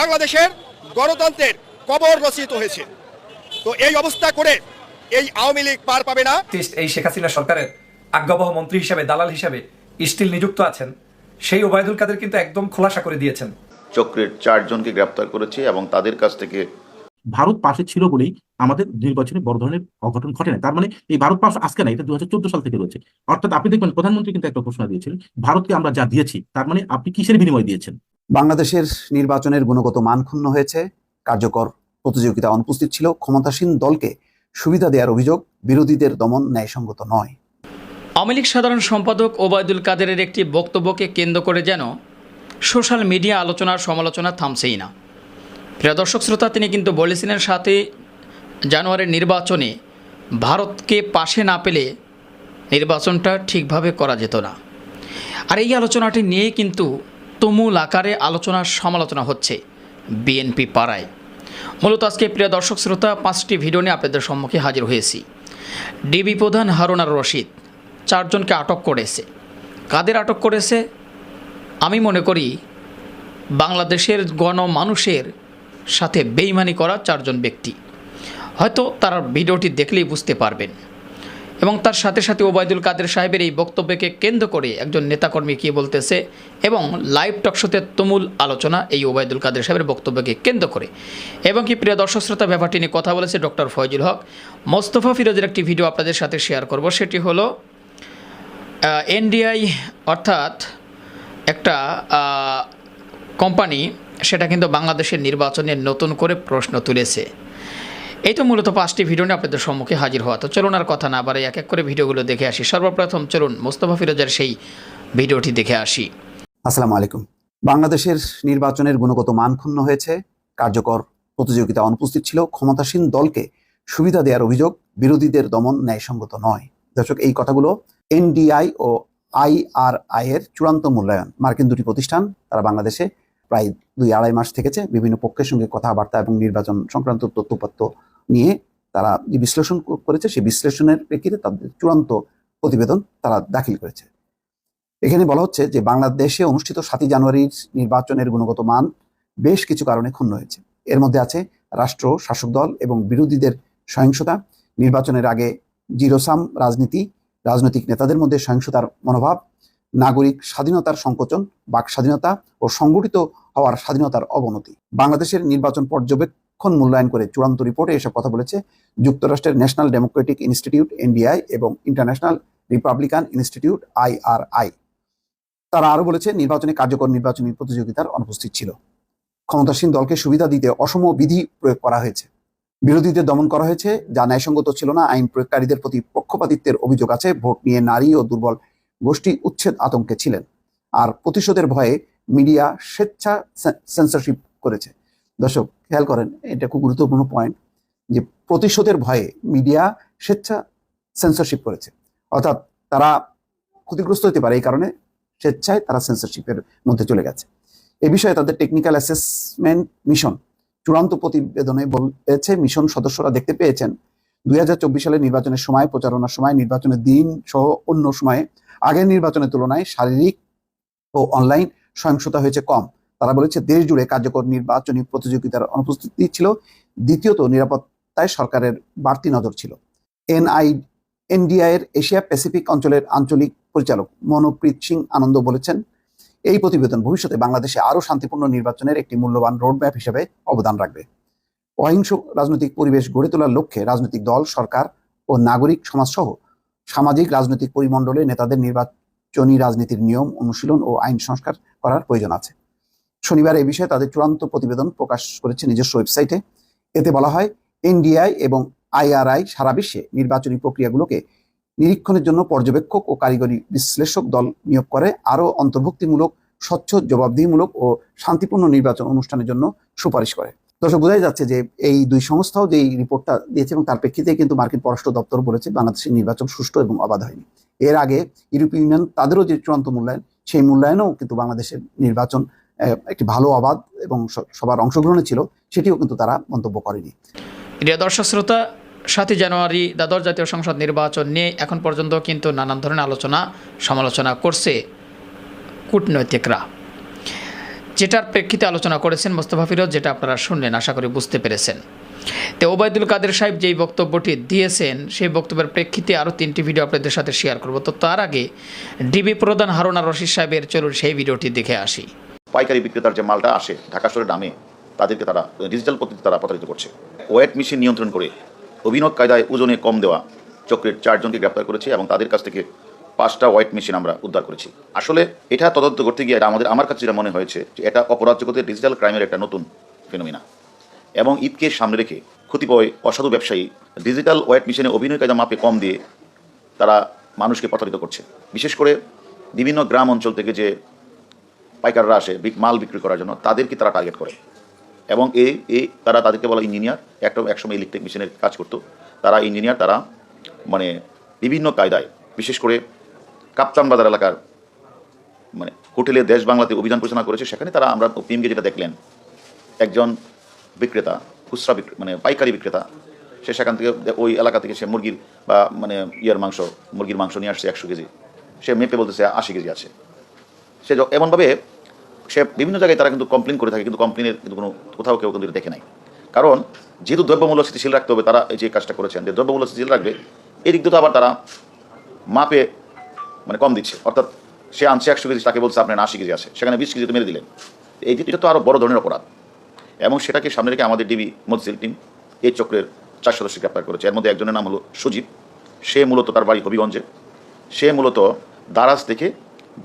বাংলাদেশের গণতন্ত্রের কবর রচিত হয়েছে। তো এই অবস্থা করে এই আওয়ামী লীগ পার পাবে না। এই শেখ হাসিনা সরকারের আজ্ঞাবহ মন্ত্রী হিসাবে দালাল হিসাবে স্টিল নিযুক্ত আছেন। সেই ওবায়দুল কাদের কিন্তু একদম খোলাসা করে দিয়েছেন। চক্রের চারজনকে গ্রেপ্তার করেছে এবং তাদের কাছ থেকে ভারত পাশে ছিল বলেই আমাদের নির্বাচনে বড় ধরনের অঘটন ঘটে না তার মানে এই ভারত পাশ আজকে না এটা দু হাজার চোদ্দ সাল থেকে রয়েছে। অর্থাৎ আপনি দেখবেন প্রধানমন্ত্রী কিন্তু একটা ঘোষণা দিয়েছিলেন ভারতকে আমরা যা দিয়েছি তার মানে আপনি কিসের বিনিময় দিয়েছেন? বাংলাদেশের নির্বাচনের গুণগত মান ক্ষুণ্ণ হয়েছে। কার্যকর প্রতিযোগিতা অনুপস্থিত ছিল। ক্ষমতাসীন দলকে সুবিধা দেওয়ার অভিযোগ বিরোধীদের দমন ন্যায়সঙ্গত নয়। আওয়ামী লীগ সাধারণ সম্পাদক ওবায়দুল কাদেরের একটি বক্তব্যকে কেন্দ্র করে যেন সোশ্যাল মিডিয়া আলোচনার সমালোচনা থামছেই না। প্রিয় দর্শক শ্রোতা, তিনি কিন্তু বলেছিলেন সাথে জানুয়ারির নির্বাচনে ভারতকে পাশে না পেলে নির্বাচনটা ঠিকভাবে করা যেত না। আর এই আলোচনাটি নিয়ে কিন্তু তুমুল আকারে আলোচনার সমালোচনা হচ্ছে বিএনপি পাড়ায়। মূলত আজকে প্রিয় দর্শক শ্রোতা, পাঁচটি ভিডিও নিয়ে আপনাদের সম্মুখে হাজির হয়েছি। ডিবি প্রধান হারুন আর রশিদ চারজনকে আটক করেছে। কাদের আটক করেছে? আমি মনে করি বাংলাদেশের গণমানুষের সাথে বেইমানি করা চারজন ব্যক্তি। হয়তো তারা ভিডিওটি দেখলেই বুঝতে পারবেন। এবং তার সাথে সাথে ওবায়দুল কাদের সাহেবের এই বক্তব্যকে কেন্দ্র করে একজন নেতাকর্মী কী বলতেছে এবং লাইভ টকশোতে তুমুল আলোচনা এই ওবায়দুল কাদের সাহেবের বক্তব্যকে কেন্দ্র করে। এবং কি প্রিয় দর্শক শ্রোতা, ব্যাপারটি নিয়ে কথা বলেছে ডক্টর ফয়জুল হক। মোস্তফা ফিরোজের একটি ভিডিও আপনাদের সাথে শেয়ার করব। সেটি হলো এনডিআই অর্থাৎ একটা কোম্পানি, সেটা কিন্তু বাংলাদেশের নির্বাচনে নতুন করে প্রশ্ন তুলেছে। এই তো মূলত পাঁচটি ভিডিও নিয়ে আপনাদের সম্মুখে হাজির হওয়া। তো চলুন আর কথা না বাড়াই, এক এক করে ভিডিওগুলো দেখে আসি। সর্বপ্রথম চলুন মোস্তফা ফিরোজের সেই ভিডিওটি দেখে আসি। আসসালামু আলাইকুম। বাংলাদেশের নির্বাচনের গুণগত মান ক্ষুণ্ণ হয়েছে। কার্যকর প্রতিযোগিতা অনুপস্থিত ছিল। ক্ষমতাসীন দলকে সুবিধা দেওয়ার অভিযোগ বিরোধীদের দমন ন্যায়সঙ্গত নয়। দর্শক, এই কথাগুলো এনডিআই ও আইআরআই এর চূড়ান্ত মূল্যায়ন। মার্কিন দুটি প্রতিষ্ঠান, তারা বাংলাদেশে প্রায় দুই আড়াই মাস থেকেছে বিভিন্ন পক্ষের সঙ্গে কথাবার্তা এবং নির্বাচন সংক্রান্ত তথ্যপত্র নিয়ে তারা যে বিশ্লেষণ করেছে, সেই বিশ্লেষণের প্রেক্ষিতে তাদের চূড়ান্ত প্রতিবেদন তারা দাখিল করেছে। এখানে বলা হচ্ছে যে, বাংলাদেশে অনুষ্ঠিত সাতই জানুয়ারির নির্বাচনের গুণগত মান বেশ কিছু কারণে ক্ষুণ্ণ হয়েছে। এর মধ্যে আছে রাষ্ট্র, শাসক দল এবং বিরোধীদের সহিংসতা। নির্বাচনের আগে জিরোসাম রাজনীতি, রাজনৈতিক নেতাদের মধ্যে সহিংসতার মনোভাব, নাগরিক স্বাধীনতার সংকোচন, বাক স্বাধীনতা ও সংগঠিত হওয়ার স্বাধীনতার অবনতি। বাংলাদেশের নির্বাচন পর্যবেক্ষণ মূল্যায়ন করে চূড়ান্ত রিপোর্টে এসব কথা বলেছে যুক্তরাষ্ট্রের ন্যাশনাল ডেমোক্রেটিক ইনস্টিটিউট, এনডিআই এবং ইন্টারন্যাশনাল রিপাবলিকান ইনস্টিটিউট, আইআরআই। তারা আরও বলেছে, নির্বাচনে কার্যকর নির্বাচনী প্রতিযোগিতার অনুপস্থিত ছিল। ক্ষমতাসীন দলকে সুবিধা দিতে অসম বিধি প্রয়োগ করা হয়েছে। বিরোধীদের দমন করা হয়েছে, যা ন্যায়সঙ্গত ছিল না। আইন প্রয়োগকারীদের প্রতি পক্ষপাতিত্বের অভিযোগ আছে। ভোট নিয়ে নারী ও দুর্বল গোষ্ঠী উচ্ছেদ আতঙ্কে ছিলেন। আর প্রতিশোধের ভয়ে মিডিয়া স্বেচ্ছা সেন্সরশিপ করেছে। দর্শক, খেয়াল করেন, এটা খুব গুরুত্বপূর্ণ পয়েন্ট যে প্রতিশোধের ভয়ে মিডিয়া স্বেচ্ছা সেন্সরশিপ করেছে। অর্থাৎ তারা ক্ষতিগ্রস্ত হতে পারে এই কারণে স্বেচ্ছায় তারা সেন্সরশিপের মধ্যে চলে গেছে। এ বিষয়ে তাদের টেকনিক্যাল অ্যাসেসমেন্ট মিশন চূড়ান্ত প্রতিবেদনে বলেছে মিশন সদস্যরা দেখতে পেয়েছেন, দুই সালের নির্বাচনের সময়, প্রচারণার সময়, নির্বাচনের দিন সহ অন্য সময়ে আগের নির্বাচনের তুলনায় শারীরিক ও অনলাইন সহিংসতা হয়েছে কম। তারা বলেছে, দেশ জুড়ে কার্যকর নির্বাচনী প্রতিযোগিতার অনুপস্থিতি ছিল। দ্বিতীয়ত, নিরাপত্তায় সরকারের বাড়তি নজর ছিল। এনআই, এনডিআই এর এশিয়া প্যাসিফিক অঞ্চলের আঞ্চলিক পরিচালক মনোপ্রীত সিং আনন্দ বলেছেন, এই প্রতিবেদন ভবিষ্যতে বাংলাদেশে আরও শান্তিপূর্ণ নির্বাচনের একটি মূল্যবান রোডম্যাপ হিসেবে অবদান রাখবে। অহিংস রাজনৈতিক পরিবেশ গড়ে তোলার লক্ষ্যে রাজনৈতিক দল, সরকার ও নাগরিক সমাজসহ সামাজিক রাজনৈতিক পরিমণ্ডলে নেতাদের নির্বাচনী রাজনীতির নিয়ম অনুশীলন ও আইন সংস্কার করার প্রয়োজন আছে। শনিবার এই বিষয়ে তাদের চূড়ান্ত প্রতিবেদন প্রকাশ করেছে নিজস্ব ওয়েবসাইটে। এতে বলা হয়, এনডিআই এবং আইআরআই সারা বিশ্বে নির্বাচনী প্রক্রিয়াগুলোকে নিরীক্ষণের জন্য পর্যবেক্ষক ও কারিগরি বিশ্লেষক দল নিয়োগ করে, আরও অন্তর্ভুক্তিমূলক, স্বচ্ছ, জবাবদিহিমূলক ও শান্তিপূর্ণ নির্বাচন অনুষ্ঠানের জন্য সুপারিশ করে। দর্শক, বোঝাই যাচ্ছে যে এই দুই সংস্থাও যে এই রিপোর্টটা দিয়েছে এবং তার প্রেক্ষিতে কিন্তু মার্কিন পররাষ্ট্র দপ্তর বলেছে বাংলাদেশের নির্বাচন সুষ্ঠু এবং অবাধ হয়নি। এর আগে ইউরোপীয় ইউনিয়ন তাদেরও যে চূড়ান্ত মূল্যায়ন, সেই মূল্যায়নেও কিন্তু বাংলাদেশের নির্বাচন একটি ভালো অবাধ এবং সবার অংশগ্রহণে ছিল, সেটিও কিন্তু তারা মন্তব্য করেনি। প্রিয় দর্শক শ্রোতা, সাতই জানুয়ারি দ্বাদশ জাতীয় সংসদ নির্বাচন নিয়ে এখন পর্যন্ত কিন্তু নানান ধরনের আলোচনা, সমালোচনা করছে কূটনৈতিকরা। যেটার প্রেক্ষিতে আলোচনা করেছেন মোস্তফা ফিরোজ, যেটা আপনারা শুনলেন, আশা করি বুঝতে পেরেছেন। তো ওবায়দুল কাদের সাহেব যেই বক্তব্যটি দিয়েছেন, সেই বক্তব্যের প্রেক্ষিতে আরও তিনটি ভিডিও আপনাদের সাথে শেয়ার করব। তো তার আগে ডিবি প্রধান হারুনা রশিদ সাহেবের চলুন সেই ভিডিওটি দেখে আসি। পাইকারি বিক্রেতার যে মালটা আসে ঢাকা শহরের দামে তাদেরকে তারা ডিজিটাল পদ্ধতিতে তারা প্রতারিত করছে। ওয়েট মেশিন নিয়ন্ত্রণ করে অভিনব কায়দায় ওজনে কম দেওয়া চক্রের চারজনকে গ্রেপ্তার করেছে এবং তাদের কাছ থেকে পাঁচটা ওয়েট মেশিন আমরা উদ্ধার করেছি। আসলে এটা তদন্ত করতে গিয়ে এটা আমাদের, আমার কাছে যেটা মনে হয়েছে যে এটা অপরাধ জগতের ডিজিটাল ক্রাইমের একটা নতুন ফেনোমিনা। এবং ঈদকে সামনে রেখে কতিপয় অসাধু ব্যবসায়ী ডিজিটাল ওয়েট মেশিনে অভিনয় কায়দা মাপে কম দিয়ে তারা মানুষকে প্রতারিত করছে। বিশেষ করে বিভিন্ন গ্রাম অঞ্চল থেকে যে পাইকাররা আসে মাল বিক্রি করার জন্য, তাদেরকে তারা টার্গেট করে। এবং এই এই তারা তাদেরকে বলা ইঞ্জিনিয়ার একটা, একসময় ইলেকট্রিক মেশিনের কাজ করতো। তারা ইঞ্জিনিয়ার তারা মানে বিভিন্ন কায়দায়, বিশেষ করে কাপ্তান বাজার এলাকার মানে হোটেলে দেশ বাংলাতে অভিযান পরিচালনা করেছে, সেখানে তারা আমরা পিএমকে যেটা দেখলেন, একজন বিক্রেতা, খুচরা বিক্রে মানে পাইকারি বিক্রেতা, সে সেখান থেকে ওই এলাকা থেকে সে মুরগির বা মানে ইয়ের মাংস, মুরগির মাংস নিয়ে আসছে একশো কেজি। সে মেপে বলতেছে আশি কেজি আছে। সে এমনভাবে সে বিভিন্ন জায়গায় তারা কিন্তু কমপ্লেন করে থাকে, কিন্তু কমপ্লেনের কিন্তু কোনো কোথাও কেউ কিন্তু দেখে নাই। কারণ যেহেতু দ্রব্যমূল্য স্থিতিশীল রাখতে হবে, তারা এই যে কাজটা করেছেন, যে দ্রব্যমূল্য স্থিতিশীল রাখবে এই দিক দিয়ে তো আবার তারা মাপে মানে কম দিচ্ছে। অর্থাৎ সে আনছে একশো কেজি, তাকে বলছে, আপনার আশি কেজি আছে। সেখানে বিশ কেজি তো মেরে দিলেন। এই এটা তো আরও বড় ধরনের অপরাধ। এবং সেটাকে সামনে রেখে আমাদের ডিবি মজজিল টিম এই চক্রের চার সদস্য গ্রেপ্তার করেছে। এর মধ্যে একজনের নাম হলো সুজিত। সে মূলত তার বাড়ি হবিগঞ্জে। সে মূলত দারাজ থেকে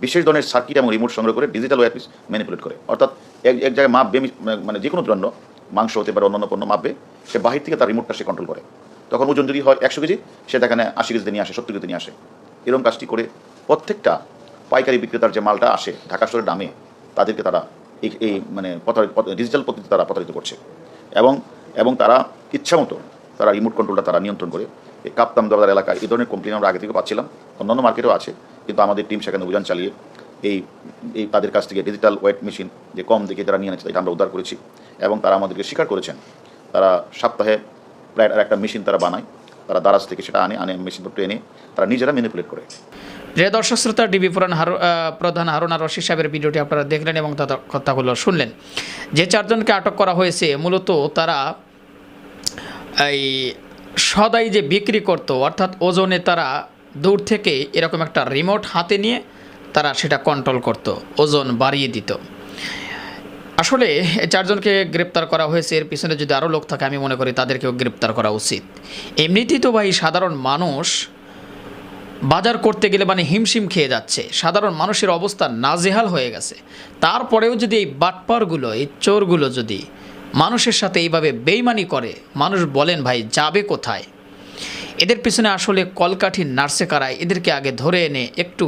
বিশেষ ধরনের সার্কিট এবং রিমোট সংগ্রহ করে ডিজিটাল ওয়ারপিস ম্যানিপুলেট করে। অর্থাৎ এক এক জায়গায় মাপবে মানে যে কোনো দ্রণ্য মাংস হতে পারে, অন্যান্য পণ্য মাপবে, সে বাহির থেকে তার রিমোটটা সে কন্ট্রোল করে। তখন ওজন যদি হয় একশো কেজি সে সেখানে আশি কেজিতে নিয়ে আসে, সত্তর কেজিতে নিয়ে আসে। এরকম কাজটি করে প্রত্যেকটা পাইকারি বিক্রেতার যে মালটা আসে ঢাকা শহরের দামে তাদেরকে তারা এই এই মানে ডিজিটাল পদ্ধতিতে তারা প্রতারিত করছে। এবং এবং তারা ইচ্ছামতো তারা রিমোট কন্ট্রোলটা তারা নিয়ন্ত্রণ করে। এই কাপ্তাম বাজার এলাকায় এই ধরনের কমপ্লেন আমরা আগে থেকে পাচ্ছিলাম। অন্যান্য মার্কেটেও আছে। কিন্তু আমাদের টিম সেখানে অভিযান চালিয়ে এই এই তাদের কাছ থেকে ডিজিটাল ওয়েট মেশিন যে কম দেখে তারা নিয়ে এনেছে এটা আমরা উদ্ধার করেছি এবং তারা আমাদেরকে স্বীকার করেছেন। তারা সপ্তাহে প্রায় আর একটা মেশিন তারা বানায়। তারা দারাজ থেকে সেটা আনে আনে মেশিনপত্র এনে তারা নিজেরা ম্যানিপুলেট করে। যে দর্শক, শ্রোতা ডিবি পুরান হারু প্রধান হারুনা রশিদ সাহেবের ভিডিওটি আপনারা দেখলেন এবং তাদের কথাগুলো শুনলেন। যে চারজনকে আটক করা হয়েছে, মূলত তারা এই সদাই যে বিক্রি করত, অর্থাৎ ওজনে তারা দূর থেকে এরকম একটা রিমোট হাতে নিয়ে তারা সেটা কন্ট্রোল করত, ওজন বাড়িয়ে দিত। আসলে চারজনকে গ্রেপ্তার করা হয়েছে, এর পিছনে যদি আরও লোক থাকে, আমি মনে করি তাদেরকেও গ্রেপ্তার করা উচিত। এমনিতেই তো ভাই সাধারণ মানুষ বাজার করতে গেলে মানে হিমশিম খেয়ে যাচ্ছে। সাধারণ মানুষের অবস্থা নাজেহাল হয়ে গেছে। তারপরেও যদি এই বাটপারগুলো, এই চোরগুলো যদি মানুষের সাথে এইভাবে বেইমানি করে, মানুষ বলেন, ভাই, যাবে কোথায়? এদের পিছনে আসলে কলকাঠি নার্সে কারায় এদেরকে আগে ধরে এনে একটু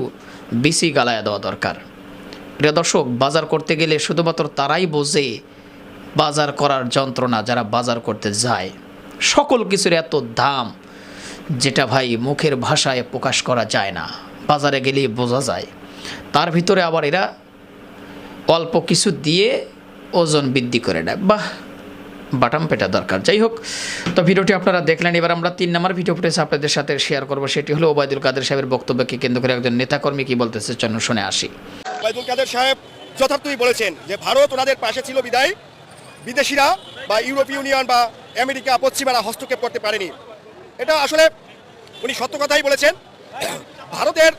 বিসি গালায়া দেওয়া দরকার। প্রিয় দর্শক, বাজার করতে গেলে শুধুমাত্র তারাই বোঝে বাজার করার যন্ত্রণা যারা বাজার করতে যায়। সকল কিছুর এত দাম যেটা ভাই মুখের ভাষায় প্রকাশ করা যায় না, বাজারে গেলেই বোঝা যায়। তার ভিতরে আবার এরা অল্প কিছু দিয়ে ওজন বৃদ্ধি করে নেয়। বাহ! বাটাম পেটা দরকার। যাই হোক, তো ভিডিওটি আপনারা দেখলেন। এবার আমরা তিন নম্বর ভিডিও ফুটেজ আপনাদের সাথে শেয়ার করব। সেটি হলো ওবায়দুল কাদের সাহেবের বক্তব্যকে কেন্দ্র করে একজন নেতাকর্মী কি বলতেছে চন্ন শুনে আসি। ওবায়দুল কাদের সাহেব যথার্থই বলেছেন যে ভারত ওনাদের পাশে ছিল বিদায়। বিদেশিরা বা ইউরোপীয় ইউনিয়ন বা আমেরিকা পশ্চিমারা হস্তক্ষেপ করতে পারেনি। এটা আসলে উনি সত্য কথাই বলেছেন। ভারতের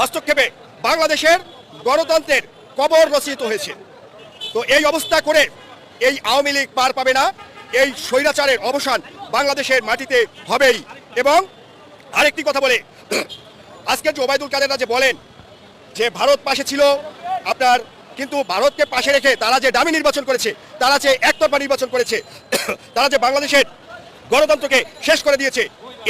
হস্তক্ষেপে বাংলাদেশের গণতন্ত্রের কবর রচিত হয়েছে। তো এই অবস্থা করে এই আওয়ামী লীগ পার পাবে না। এই স্বৈরাচারের অবসান বাংলাদেশের মাটিতে হবেই। এবং আরেকটি কথা বলে, আজকে যে ওবায়দুল কাদেররা যে বলেন যে ভারত পাশে ছিল, আপনার কিন্তু ভারতকে পাশে রেখে তারা যে দামি নির্বাচন করেছে, তারা যে একতরফা নির্বাচন করেছে, তারা যে বাংলাদেশের গণতন্ত্রকে শেষ করে দিয়েছে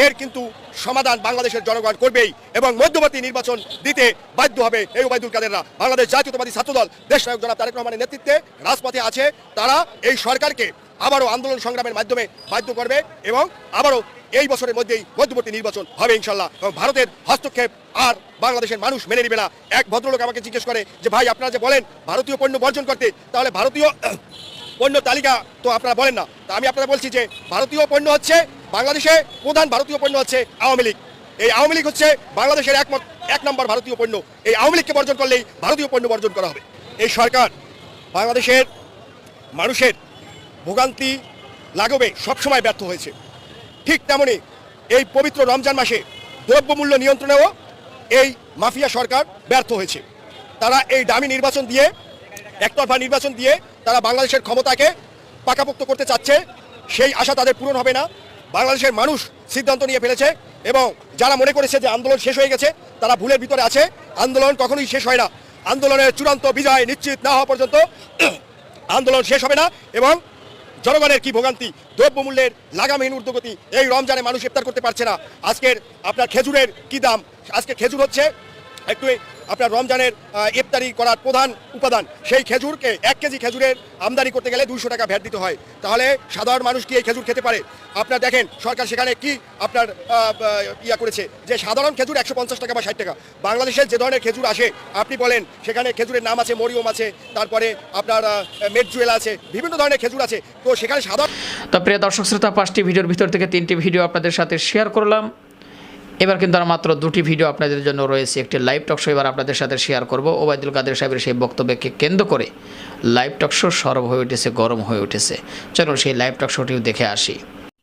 এর কিন্তু সমাধান বাংলাদেশের জনগণ করবেই এবং মধ্যবর্তী নির্বাচন দিতে বাধ্য হবে এই ওবায়দুল কাদেররা। বাংলাদেশ জাতীয়তাবাদী ছাত্রদল দেশ নায়ক জনাব তারেক রহমানের নেতৃত্বে রাজপথে আছে। তারা এই সরকারকে আবারও আন্দোলন সংগ্রামের মাধ্যমে বাধ্য করবে এবং আবারও এই বছরের মধ্যেই মধ্যবর্তী নির্বাচন হবে ইনশাল্লাহ। এবং ভারতের হস্তক্ষেপ আর বাংলাদেশের মানুষ মেনে নেবে না। এক ভদ্রলোক আমাকে জিজ্ঞেস করে যে, ভাই, আপনারা যে বলেন ভারতীয় পণ্য বর্জন করতে, তাহলে ভারতীয় পণ্য তালিকা তো আপনারা বলেন না। তা আমি আপনারা বলছি যে, ভারতীয় পণ্য হচ্ছে বাংলাদেশে প্রধান ভারতীয় পণ্য হচ্ছে আওয়ামী লীগ। এই আওয়ামী লীগ হচ্ছে বাংলাদেশের একমত এক নম্বর ভারতীয় পণ্য। এই আওয়ামী লীগকে বর্জন করলেই ভারতীয় পণ্য বর্জন করা হবে। এই সরকার বাংলাদেশের মানুষের ভোগান্তি লাগবে সবসময় ব্যর্থ হয়েছে। ঠিক তেমনি এই পবিত্র রমজান মাসে দ্রব্যমূল্য নিয়ন্ত্রণেও এই মাফিয়া সরকার ব্যর্থ হয়েছে। তারা এই দামি নির্বাচন দিয়ে, একতরফা নির্বাচন দিয়ে তারা বাংলাদেশের ক্ষমতাকে পাকাপোক্ত করতে চাচ্ছে। সেই আশা তাদের পূরণ হবে না। বাংলাদেশের মানুষ সিদ্ধান্ত নিয়ে ফেলেছে এবং যারা মনে করেছে যে আন্দোলন শেষ হয়ে গেছে, তারা ভুলের ভিতরে আছে। আন্দোলন কখনোই শেষ হয় না। আন্দোলনের চূড়ান্ত বিজয় নিশ্চিত না হওয়া পর্যন্ত আন্দোলন শেষ হবে না এবং জনগণের কি ভোগান্তি, দ্রব্যমূল্যের লাগামহীন ঊর্ধ্বগতি, এই রমজানে মানুষ ইফতার করতে পারছে না। আজকের আপনার খেজুরের কি দাম? আজকে খেজুর হচ্ছে একটু আপনার রমজানের ইফতারি করার প্রধান উপাদান, সেই খেজুরকে এক কেজি খেজুরের আমদানি করতে গেলে দুইশো টাকা ভ্যাট দিতে হয়। তাহলে সাধারণ মানুষ কি এই খেজুর খেতে পারে? আপনার দেখেন, সরকার সেখানে কি আপনার ইয়া করেছে যে সাধারণ খেজুর একশো পঞ্চাশ টাকা বা ষাট টাকা। বাংলাদেশের যে ধরনের খেজুর আসে, আপনি বলেন, সেখানে খেজুরের নাম আছে, মরিয়ম আছে, তারপরে আপনার মেটজুয়েল আছে, বিভিন্ন ধরনের খেজুর আছে। তো সেখানে সাধারণ তো প্রিয় দর্শক শ্রোতা, পাঁচটি ভিডিওর ভিতর থেকে তিনটি ভিডিও আপনাদের সাথে শেয়ার করলাম। এবার কিন্তু আর মাত্র দুটি ভিডিও আপনাদের জন্য রয়েছে। একটি লাইভ টক শো এবার আপনাদের সাথে শেয়ার করব। ওবায়দুল কাদের সাহেবের সেই বক্তব্যকে কেন্দ্র করে লাইভ টক শো সরব হয়ে উঠেছে গরম হয়ে উঠেছে। চলুন সেই লাইভ টক শোটিও দেখে আসি।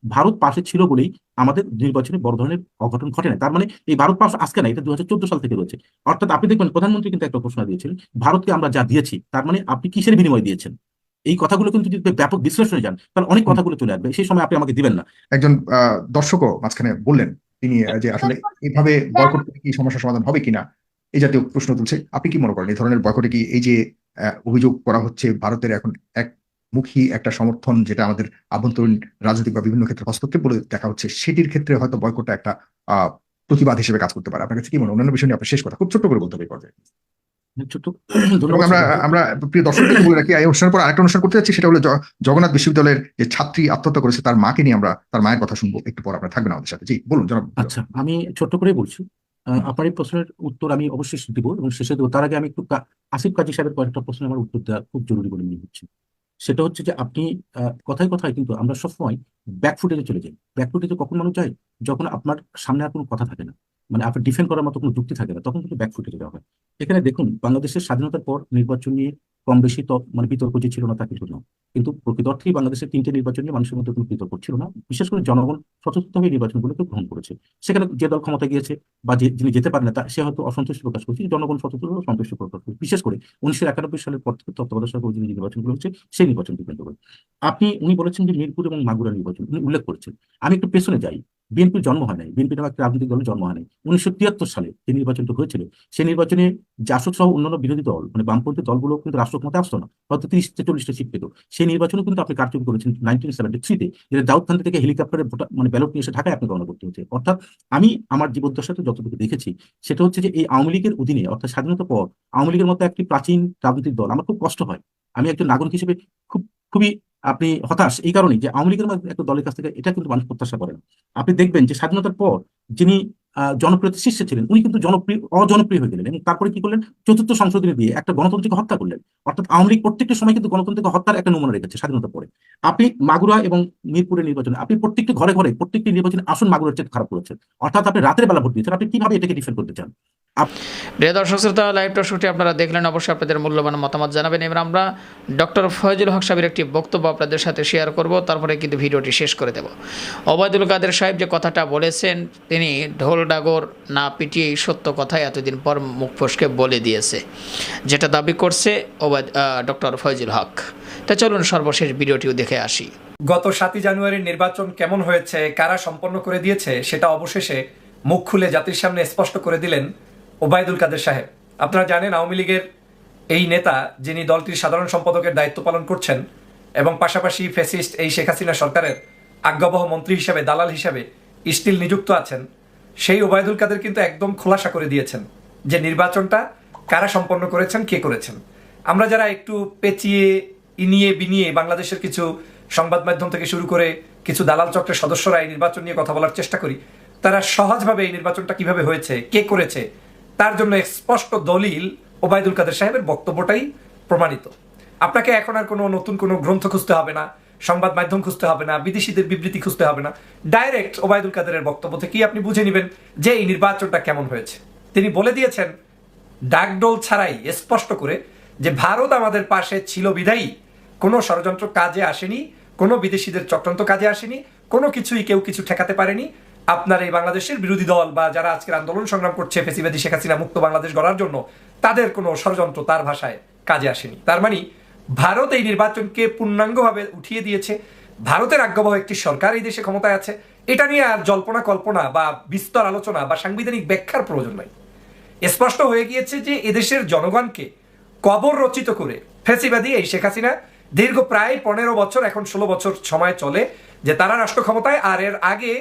ভারত পাশে ছিল বলেই আমাদের নির্বাচনে বড় ধরনের অঘটন ঘটে না তার মানে এই ভারত পাশ আজকে না এটা দু হাজার চোদ্দ সাল থেকে রয়েছে। অর্থাৎ আপনি দেখবেন প্রধানমন্ত্রী কিন্তু একটা ঘোষণা দিয়েছিলেন ভারতকে আমরা যা দিয়েছি তার মানে আপনি কিসের বিনিময় দিয়েছেন? এই কথাগুলো কিন্তু যদি ব্যাপক বিশ্লেষণে যান তাহলে অনেক কথাগুলো চলে আসবে। সেই সময় আপনি আমাকে দিবেন না। একজন আহ, দর্শকও মাঝখানে বললেন তিনি যে আসলে এইভাবে বয়কট করে কি সমস্যার সমাধান হবে কিনা এই জাতীয় প্রশ্ন তুলছে। আপনি কি মনে করেন এই ধরনের বয়কটে কি এই যে অভিযোগ করা হচ্ছে ভারতের এখন এক মুখী একটা সমর্থন যেটা আমাদের আভ্যন্তরীণ রাজনৈতিক বা বিভিন্ন ক্ষেত্রে হস্তক্ষেপ বলে দেখা হচ্ছে সেটির ক্ষেত্রে হয়তো বয়কটটা একটা আহ প্রতিবাদ হিসেবে কাজ করতে পারে। আপনার কাছে কি মনে হয়? অন্যান্য বিষয় নিয়ে আপনার শেষ কথা খুব ছোট্ট করে বলতে হবে পর্যায়ে। আমরা আমরা প্রিয় দর্শকদের বলে রাখি এই অনুষ্ঠানের পর আরেকটা অনুষ্ঠান করতে যাচ্ছি সেটা হলো জগন্নাথ বিশ্ববিদ্যালয়ের যে ছাত্রী আত্মহত্যা করেছে তার মাকে নিয়ে আমরা তার মায়ের কথা শুনব। একটু পর আপনারা থাকবেন আমাদের সাথে। জি বলুন জনাব। আচ্ছা আমি ছোট্ট করে বলছি আপনার এই প্রশ্নের উত্তর আমি অবশ্যই দিব এবং শেষে দেবো। তার আগে আমি একটু আসিফ কাজী সাহেবের কয়েকটা প্রশ্নের আমার উত্তর দেওয়া খুব জরুরি বলে মনে হচ্ছে। সেটা হচ্ছে যে আপনি কথায় কথায় কিন্তু আমরা সবসময় ব্যাক ফুটেজে চলে যাই। ব্যাক ফুটেজে কখন মানুষ যায়? যখন আপনার সামনে আর কোনো কথা থাকে না। মানে আপনার ডিফেন্ড করার মতো কোনো যুক্তি থাকে না, তখন কিন্তু ব্যাক ফুটেজে যাওয়া হয়। এখানে দেখুন, বাংলাদেশের স্বাধীনতার পর নির্বাচন নিয়ে কম বেশি মানে বিতর্ক যে ছিল না তা কিছু না। কিন্তু প্রকৃত অর্থেই বাংলাদেশের তিনটে নির্বাচন নিয়ে মানুষের মধ্যে কোনো বিতর্ক ছিল না। বিশেষ করে জনগণ সচেতনভাবে নির্বাচনগুলোকে গ্রহণ করেছে। সেখানে যে দল ক্ষমতা গিয়েছে বা যে যিনি যেতে পারেন না, তা সে হয়তো অসন্তুষ্টি প্রকাশ করছে। জনগণ সচেতন হলেও সন্তুষ্টি প্রকাশ করছে। বিশেষ করে উনিশশো একানব্বই সালের পর থেকে তত্ত্বাবধায়ক সরকার যে নির্বাচনগুলো হচ্ছে সেই নির্বাচন ডিপেন্ড করে। আপনি উনি বলেছেন যে মিরপুর এবং মাগুরা নির্বাচন উনি উল্লেখ করেছেন। আমি একটু পেছনে যাই। বিএনপির জন্ম হয় নাই। বিএনপি নামে একটা রাজনৈতিক দলের জন্ম হয় নাই। উনিশশো তিয়াত্তর সালে যে নির্বাচনটা হয়েছিল, সেই নির্বাচনে জাসদ সহ অন্যান্য বিরোধী দল মানে বামপন্থী দলগুলো কিন্তু রাষ্ট্র ক্ষমতা আসতো না, হয়তো তিরিশ চল্লিশটা সিট পেত। সেই নির্বাচনে কিন্তু আপনি কারচুপি করেছেন নাইনটিন সেভেন্টি থ্রিতে যেটা দাউদখান থেকে হেলিকপ্টারে মানে ব্যালট নিয়ে এসে ঢাকায় আপনি গণনা করতে হচ্ছে অর্থাৎ আমি আমার জীবদ্দশাতে যতটুকু দেখেছি, সেটা হচ্ছে যে এই আওয়ামী লীগের অধীনে, অর্থাৎ স্বাধীনতার পর আওয়ামী লীগের মতো একটি প্রাচীন রাজনৈতিক দল, আমার খুব কষ্ট হয়। আমি একজন নাগরিক হিসেবে খুব, খুবই আপনি হতাশ, এই কারণে যে আওয়ামী লীগের একটা দলের কাছ থেকে এটা কিন্তু মানুষ প্রত্যাশা করেন আপনি দেখবেন যে স্বাধীনতার পর যিনি জনপ্রিয়তা শীর্ষে ছিলেন। উনি কিন্তু জনপ্রিয়, অজনপ্রিয় হয়ে গেলেন এবং তারপরে কি করলেন? চতুর্থ সংশোধনী দিয়ে একটা গণতন্ত্রকে হত্যা করলেন। অর্থাৎ আওয়ামী লীগ প্রত্যেকটা সময় কিন্তু গণতন্ত্রকে হত্যার একটা নমুনা রেখেছে স্বাধীনতা পরে। আপনি মাগুরা এবং মিরপুরের নির্বাচনে, আপনি প্রত্যেকটি ঘরে ঘরে প্রত্যেকটি নির্বাচনে আসন মাগুরার চেয়ে খারাপ করেছেন। অর্থাৎ আপনি রাতের বেলা ভোট দিয়েছেন, আপনি কীভাবে এটাকে ডিফেন্ড করতে চান? প্রিয় দর্শক, শ্রোতা লাইভ টক শোটি আপনারা দেখলেন, অবশ্যই আপনাদের মূল্যবান মতামত জানাবেন। এবার আমরা ডক্টর ফয়জুল হক সাহেবের একটি বক্তব্য আপনাদের সাথে শেয়ার করব। তারপরে কিন্তু ভিডিওটি শেষ করে দেব। ওবায়দুল কাদের সাহেব যে কথাটা বলেছেন, তিনি ঢোল ডাগর না পিটিয়ে এই সত্য কথাই এতদিন পর মুখ ফসকে বলে দিয়েছে, যেটা দাবি করছে ওবায়দ ডক্টর ফয়জুল হক। তা চলুন সর্বশেষ ভিডিওটিও দেখে আসি। গত সাতই জানুয়ারির নির্বাচন কেমন হয়েছে, কারা সম্পন্ন করে দিয়েছে, সেটা অবশেষে মুখ খুলে জাতির সামনে স্পষ্ট করে দিলেন ওবায়দুল কাদের সাহেব। আপনারা জানেন, আওয়ামী লীগের এই নেতা, যিনি দলটির সাধারণ সম্পাদকের দায়িত্ব পালন করছেন, এবং পাশাপাশি ফেসিস্ট এই শেখ হাসিনা সরকারের আজ্ঞাবহ মন্ত্রী হিসেবে, দালাল হিসেবে স্টিল নিযুক্ত আছেন। সেই ওবায়দুল কাদের কিন্তু একদম খোলাসা করে দিয়েছেন যে নির্বাচনটা কারা সম্পন্ন করেছেন, কে করেছেন। আমরা যারা একটু পেঁচিয়ে, ইনিয়ে বিনিয়ে বাংলাদেশের কিছু সংবাদ মাধ্যম থেকে শুরু করে কিছু দালাল চক্রের সদস্যরা এই নির্বাচন নিয়ে কথা বলার চেষ্টা করি, তারা সহজভাবে এই নির্বাচনটা কীভাবে হয়েছে, কে করেছে, তার জন্য স্পষ্ট দলিল ওবায়দুল কাদের সাহেবের বক্তব্যটাই প্রমাণিত। আপনাকে এখন আর কোনো নতুন কোনো গ্রন্থ খুঁজতে হবে না। সংবাদ মাধ্যম খুঁজতে হবে না, বিদেশিদের বিবৃতি খুঁজতে হবে না। ডাইরেক্ট ওবায়দুল কাদেরের বক্তব্য থেকেই আপনি বুঝে নেবেন যে এই নির্বাচনটা কেমন হয়েছে। তিনি বলে দিয়েছেন, ডাকডোল ছাড়াই স্পষ্ট করে যে ভারত আমাদের পাশে ছিল বিধায়ী কোনো ষড়যন্ত্র কাজে আসেনি, কোনো বিদেশিদের চক্রান্ত কাজে আসেনি, কোনো কিছুই কেউ কিছু ঠেকাতে পারেনি। আপনার এই বাংলাদেশের বিরোধী দল বা যারা আজকের আন্দোলন সংগ্রাম করছে, ফেসিবাদী শেখ হাসিনা মুক্ত বাংলাদেশ গড়ার জন্য, তাদের কোনো ষড়যন্ত্র তার ভাষায় কাজে আসেনি। তার মানে ভারত এই নির্বাচনকে পূর্ণাঙ্গভাবে উঠিয়ে দিয়েছে। ভারতের আজ্ঞাবহ একটি সরকার এই দেশে ক্ষমতায় আছে। এটা নিয়ে আর জল্পনা, কল্পনা বা বিস্তর আলোচনা বা সাংবিধানিক ব্যাখ্যার প্রয়োজন নাই। স্পষ্ট হয়ে গিয়েছে যে এদেশের জনগণকে কবর রচিত করে ফেসিবাদী এই শেখ হাসিনা দীর্ঘ প্রায় পনেরো বছর, এখন ষোলো বছর সময় চলে যে তারা রাষ্ট্র ক্ষমতায়, আর এর আগে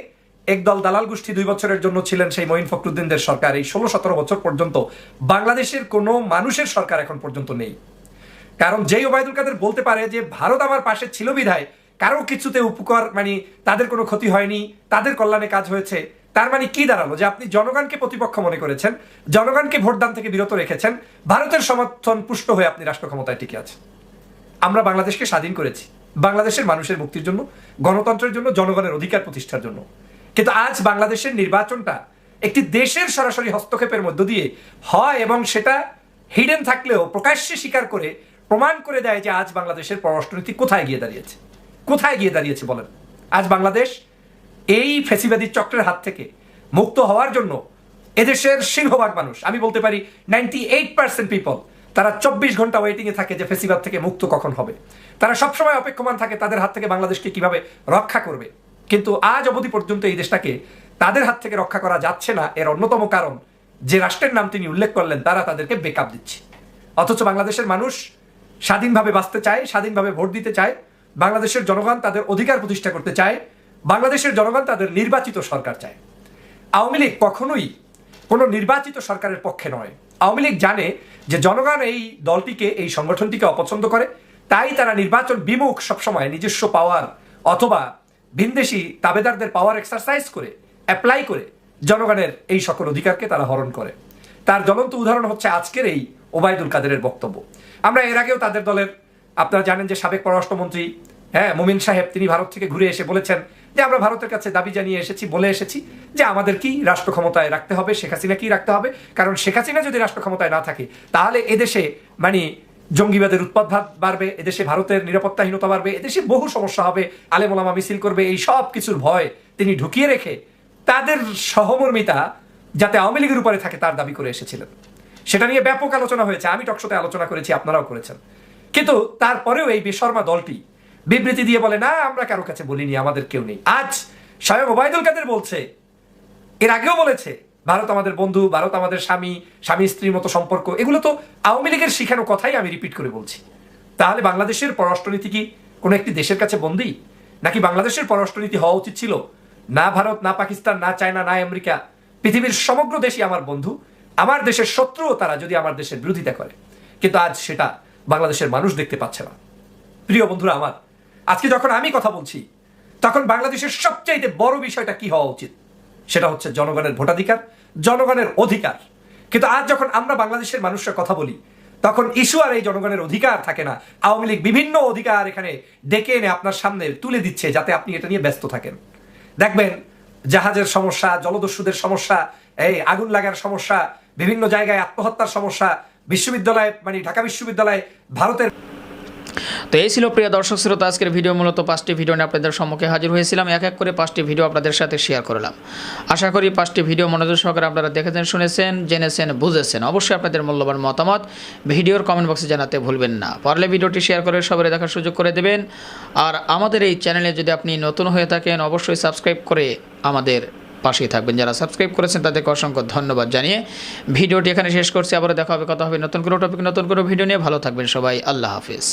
একদল দালাল গোষ্ঠী দুই বছরের জন্য ছিলেন সেই মঈন ফখরুদ্দিনদের সরকার। এই ষোলো সতেরো বছর পর্যন্ত বাংলাদেশের কোনো মানুষের সরকার এখন পর্যন্ত নেই। কারণ যেই ওবায়দুল কাদের বলতে পারে যে ভারত আমার পাশে ছিল বিধায়, কারও কিছুতে উপকার মানে তাদের কোনো ক্ষতি হয়নি, তাদের কল্যাণে কাজ হয়েছে, তার মানে কি দাঁড়াল? যে আপনি জনগণকে প্রতিপক্ষ মনে করেছেন, জনগণকে ভোটদান থেকে বিরত রেখেছেন, ভারতের সমর্থন পুষ্ট হয়ে আপনি রাষ্ট্র ক্ষমতায় টিকে আছেন। আমরা বাংলাদেশকে স্বাধীন করেছি, বাংলাদেশের মানুষের মুক্তির জন্য, গণতন্ত্রের জন্য, জনগণের অধিকার প্রতিষ্ঠার জন্য। কিন্তু আজ বাংলাদেশের নির্বাচনটা একটি দেশের সরাসরি হস্তক্ষেপের মধ্য দিয়ে হয় এবং সেটা হিডেন থাকলেও প্রকাশ্যে স্বীকার করে প্রমাণ করে দেয় যে আজ বাংলাদেশের পররাষ্ট্রনীতি কোথায় গিয়ে দাঁড়িয়েছে। কোথায় গিয়ে দাঁড়িয়েছে বলেন? আজ বাংলাদেশ এই ফেসিবাদী চক্রের হাত থেকে মুক্ত হওয়ার জন্য এদেশের সিংহভাগ মানুষ, আমি বলতে পারি নাইনটি এইট পার্সেন্ট পিপল তারা চব্বিশ ঘণ্টা ওয়েটিংয়ে থাকে যে ফেসিবাদ থেকে মুক্ত কখন হবে। তারা সবসময় অপেক্ষমান থাকে তাদের হাত থেকে বাংলাদেশকে কীভাবে রক্ষা করবে। কিন্তু আজ অবধি পর্যন্ত এই দেশটাকে তাদের হাত থেকে রক্ষা করা যাচ্ছে না, এর অন্যতম কারণ যে রাষ্ট্রের নাম তিনি উল্লেখ করলেন, তারা তাদেরকে বেকআপ দিচ্ছে। অথচ বাংলাদেশের মানুষ স্বাধীনভাবে বাঁচতে চায়, স্বাধীনভাবে ভোট দিতে চায়, বাংলাদেশের জনগণ তাদের অধিকার প্রতিষ্ঠা করতে চায়, বাংলাদেশের জনগণ তাদের নির্বাচিত সরকার চায়। আওয়ামী লীগ কখনোই কোনো নির্বাচিত সরকারের পক্ষে নয়। আওয়ামী লীগ জানে যে জনগণ এই দলটিকে, এই সংগঠনটিকে অপছন্দ করে, তাই তারা নির্বাচন বিমুখ সবসময় নিজস্ব পাওয়ার অথবা ভিনদেশি তাবেদারদের পাওয়ার এক্সারসাইজ করে অ্যাপ্লাই করে জনগণের এই সকল অধিকারকে তারা হরণ করে। তার জ্বলন্ত উদাহরণ হচ্ছে আজকের এই ওবায়দুল কাদেরের বক্তব্য। আমরা এর আগেও তাদের দলের, আপনারা জানেন যে সাবেক পররাষ্ট্রমন্ত্রী হ্যাঁ মুমিন সাহেব, তিনি ভারত থেকে ঘুরে এসে বলেছেন যে আমরা ভারতের কাছে দাবি জানিয়ে এসেছি, বলে এসেছি যে আমাদের কি রাষ্ট্র ক্ষমতায় রাখতে হবে, শেখ হাসিনা কি রাখতে হবে? কারণ শেখ হাসিনা যদি রাষ্ট্র ক্ষমতায় না থাকে, তাহলে এদেশে মানে জঙ্গিবাদের উৎপাদ ভাব বাড়বে, এদেশে ভারতের নিরাপত্তাহীনতা বাড়বে, এদেশে বহু সমস্যা হবে আলেমোলামা মিছিল করবে, এই সব কিছুর ভয় তিনি ঢুকিয়ে রেখে তাদের সহমর্মিতা যাতে আওয়ামী লীগের উপরে থাকে তার দাবি করে এসেছিলেন। সেটা নিয়ে ব্যাপক আলোচনা হয়েছে। আমি টকশোতে আলোচনা করেছি, আপনারাও করেছেন। কিন্তু তারপরেও এই বেশর্মা দলটি বিবৃতি দিয়ে বলে, না, আমরা কারও কাছে বলিনি, আমাদের কেউ নেই। আজ স্বয়ং ওবায়দুল কাদের বলছে, এর আগেও বলেছে, ভারত আমাদের বন্ধু, ভারত আমাদের স্বামী স্বামী স্ত্রীর মতো সম্পর্ক। এগুলো তো আওয়ামী লীগের শিখানো কথাই আমি রিপিট করে বলছি। তাহলে বাংলাদেশের পররাষ্ট্রনীতি কি কোনো একটি দেশের কাছে বন্দী? নাকি বাংলাদেশের পররাষ্ট্রনীতি হওয়া উচিত ছিল, না ভারত, না পাকিস্তান, না চায়না, না আমেরিকা, পৃথিবীর সমগ্র দেশই আমার বন্ধু। আমার দেশের শত্রুও তারা যদি আমার দেশের বিরোধিতা করে। কিন্তু আজ সেটা বাংলাদেশের মানুষ দেখতে পাচ্ছে না। প্রিয় বন্ধুরা আমার, আজকে যখন আমি কথা বলছি, তখন বাংলাদেশের সবচাইতে বড় বিষয়টা কি হওয়া উচিত? সেটা হচ্ছে জনগণের ভোটাধিকার, জনগণের অধিকার। কিন্তু আজ যখন আমরা বাংলাদেশের মানুষরা কথা বলি, তখন ইস্যু আর এই জনগণের অধিকার থাকে না। আওয়ামী লীগ বিভিন্ন অধিকার এখানে ডেকে এনে আপনার সামনে তুলে দিচ্ছে, যাতে আপনি এটা নিয়ে ব্যস্ত থাকেন। দেখবেন জাহাজের সমস্যা, জলদস্যুদের সমস্যা, এই আগুন লাগার সমস্যা বিভিন্ন জায়গায় আত্মহত্যার সমস্যা বিশ্ববিদ্যালয় মানে ঢাকা বিশ্ববিদ্যালয় ভারতের তো এই ছিল প্রিয় দর্শক শ্রোতা, আজকের ভিডিও মূলত পাঁচটি ভিডিও নিয়ে আপনাদের সম্মুখে হাজির হয়েছিলাম। এক এক করে পাঁচটি ভিডিও আপনাদের সাথে শেয়ার করলাম। আশা করি পাঁচটি ভিডিও মনোযোগ সহকারে আপনারা দেখেছেন, শুনেছেন, জেনেছেন, বুঝেছেন। অবশ্যই আপনাদের মূল্যবান মতামত ভিডিওর কমেন্ট বক্সে জানাতে ভুলবেন না। পারলে ভিডিওটি শেয়ার করে সবাই দেখার সুযোগ করে দেবেন। আর আমাদের এই চ্যানেলে যদি আপনি নতুন হয়ে থাকেন, অবশ্যই সাবস্ক্রাইব করে আমাদের পাশেই থাকবেন। যারা সাবস্ক্রাইব করেছেন তাদেরকে অসংখ্য ধন্যবাদ জানিয়ে ভিডিওটি এখানে শেষ করছি। আবারও দেখা হবে, কথা হবে নতুন কোনো টপিক নতুন কোনো ভিডিও নিয়ে। ভালো থাকবেন সবাই। আল্লাহ হাফিজ।